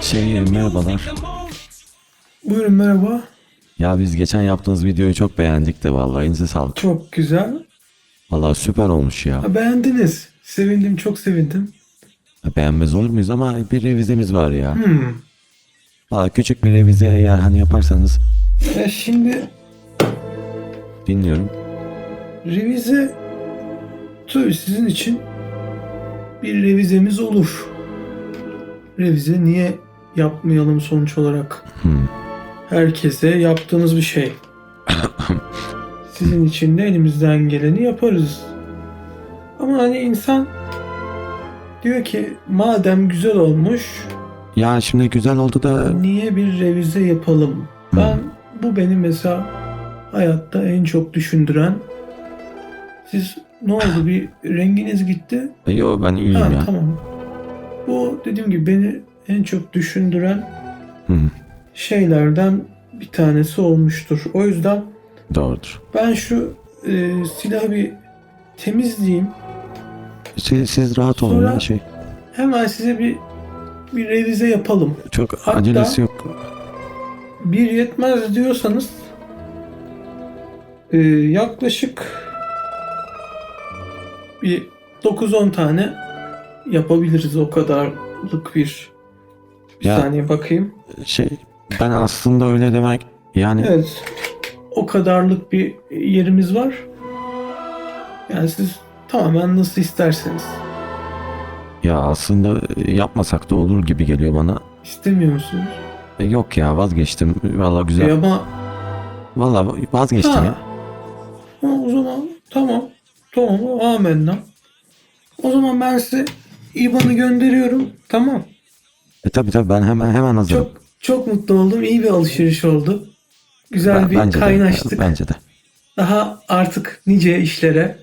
Şey merhabalar. Buyurun merhaba. Ya biz geçen yaptığınız videoyu çok beğendik de vallahi elinize sağlık. Çok güzel. Vallahi süper olmuş ya. Ha, beğendiniz. Sevindim, çok sevindim. Beğenmez olur muyuz ama bir revizemiz var ya. Hmm. Valla küçük bir revize eğer hani yaparsanız Ya şimdi dinliyorum. revize tabii sizin için bir revizemiz olur. Revize niye yapmayalım sonuç olarak? Hmm. Herkese yaptığınız bir şey. Sizin için de elimizden geleni yaparız. Ama hani insan diyor ki madem güzel olmuş Ya şimdi güzel oldu da niye bir revize yapalım? Ben bu beni mesela hayatta en çok düşündüren siz ne oldu bir renginiz gitti? yo ben iyiyim Ha, ya. tamam. Bu dediğim gibi beni en çok düşündüren Hı, şeylerden bir tanesi olmuştur. O yüzden doğrudur. ben şu e, silahı bir temizleyeyim. Siz, siz rahat olun Sonra- ya şey. Hemen size bir bir revize yapalım. Çok Hatta- acelesi yok. Bir yetmez diyorsanız e, yaklaşık bir 9-10 tane yapabiliriz o kadarlık bir bir Ya- saniye bakayım. Şey ben aslında öyle demek yani Evet. O kadarlık bir yerimiz var. Yani siz tamamen nasıl isterseniz. ya aslında yapmasak da olur gibi geliyor bana. İstemiyor musunuz? E, Yok ya vazgeçtim. Valla güzel. E ama Valla vazgeçtim Ha. ya. Ha, o zaman tamam. Tamam amenna. O zaman ben size IBAN'ı gönderiyorum. Tamam. E tabi tabi ben hemen hemen hazırım. Çok çok mutlu oldum. İyi bir alışveriş oldu. Güzel Ben- bir bence kaynaştık. De, bence de. Daha artık nice işlere